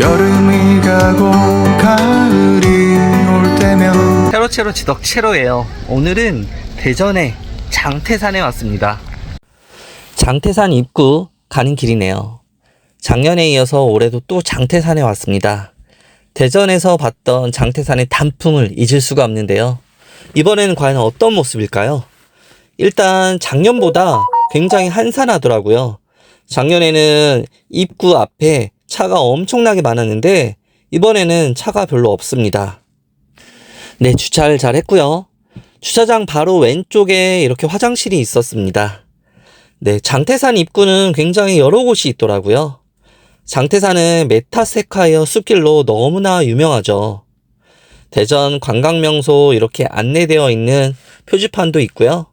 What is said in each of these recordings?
여름이 가고 가을이 올 때면 체로체로 지덕 체로예요. 오늘은 대전의 장태산에 왔습니다. 장태산 입구 가는 길이네요. 작년에 이어서 올해도 또 장태산에 왔습니다. 대전에서 봤던 장태산의 단풍을 잊을 수가 없는데요. 이번에는 과연 어떤 모습일까요? 일단 작년보다 굉장히 한산하더라고요. 작년에는 입구 앞에 차가 엄청나게 많았는데 이번에는 차가 별로 없습니다. 네, 주차를 잘 했고요. 주차장 바로 왼쪽에 이렇게 화장실이 있었습니다. 네, 장태산 입구는 굉장히 여러 곳이 있더라고요. 장태산은 메타세카이어 숲길로 너무나 유명하죠. 대전 관광명소 이렇게 안내되어 있는 표지판도 있고요.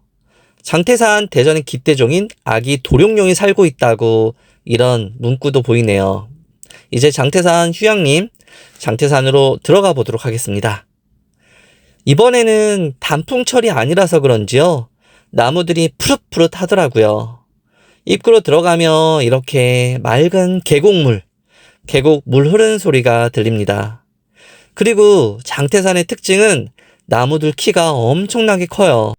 장태산 대전의 기대종인 아기 도룡룡이 살고 있다고 이런 문구도 보이네요. 이제 장태산 휴양림, 장태산으로 들어가 보도록 하겠습니다. 이번에는 단풍철이 아니라서 그런지요. 나무들이 푸릇푸릇 하더라고요. 입구로 들어가면 이렇게 맑은 계곡물, 계곡 물 흐르는 소리가 들립니다. 그리고 장태산의 특징은 나무들 키가 엄청나게 커요.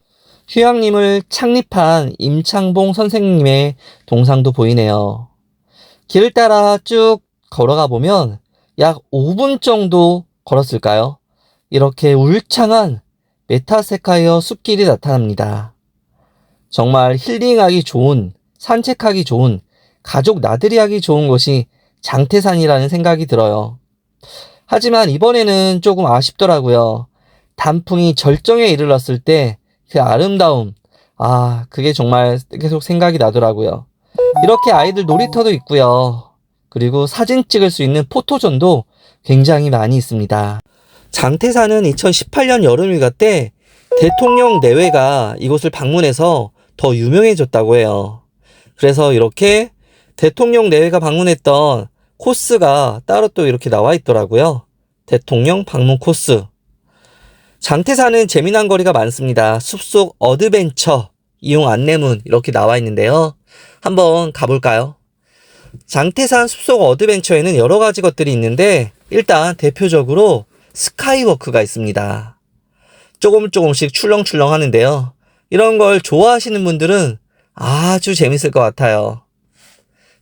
휴양림을 창립한 임창봉 선생님의 동상도 보이네요. 길을 따라 쭉 걸어가 보면 약 5분 정도 걸었을까요? 이렇게 울창한 메타세카이어 숲길이 나타납니다. 정말 힐링하기 좋은, 산책하기 좋은, 가족 나들이 하기 좋은 곳이 장태산이라는 생각이 들어요. 하지만 이번에는 조금 아쉽더라고요. 단풍이 절정에 이르렀을 때 그 아름다움, 아, 그게 정말 계속 생각이 나더라고요. 이렇게 아이들 놀이터도 있고요. 그리고 사진 찍을 수 있는 포토존도 굉장히 많이 있습니다. 장태산은 2018년 여름휴가 때 대통령 내외가 이곳을 방문해서 더 유명해졌다고 해요. 그래서 이렇게 대통령 내외가 방문했던 코스가 따로 또 이렇게 나와 있더라고요. 대통령 방문 코스. 장태산은 재미난 거리가 많습니다. 숲속 어드벤처 이용 안내문 이렇게 나와 있는데요. 한번 가볼까요? 장태산 숲속 어드벤처에는 여러 가지 것들이 있는데 일단 대표적으로 스카이워크가 있습니다. 조금 조금씩 출렁출렁 하는데요. 이런 걸 좋아하시는 분들은 아주 재밌을 것 같아요.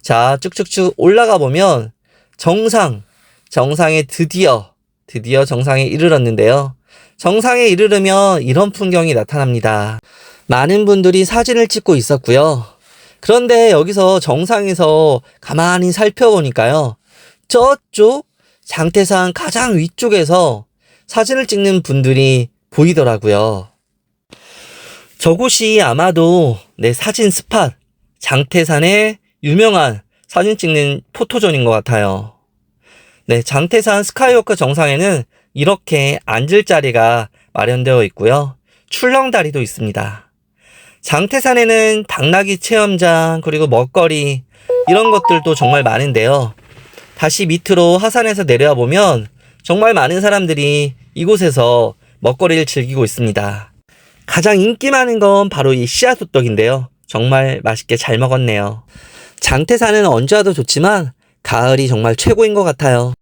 자, 쭉쭉쭉 올라가 보면 정상, 정상에 드디어, 드디어 정상에 이르렀는데요. 정상에 이르르면 이런 풍경이 나타납니다. 많은 분들이 사진을 찍고 있었고요. 그런데 여기서 정상에서 가만히 살펴보니까요. 저쪽 장태산 가장 위쪽에서 사진을 찍는 분들이 보이더라고요. 저곳이 아마도 내 사진 스팟, 장태산의 유명한 사진 찍는 포토존인 것 같아요. 네, 장태산 스카이워크 정상에는 이렇게 앉을 자리가 마련되어 있고요. 출렁다리도 있습니다. 장태산에는 당나귀 체험장, 그리고 먹거리, 이런 것들도 정말 많은데요. 다시 밑으로 하산해서 내려와 보면 정말 많은 사람들이 이곳에서 먹거리를 즐기고 있습니다. 가장 인기 많은 건 바로 이 씨앗 호떡인데요. 정말 맛있게 잘 먹었네요. 장태산은 언제 와도 좋지만 가을이 정말 최고인 것 같아요.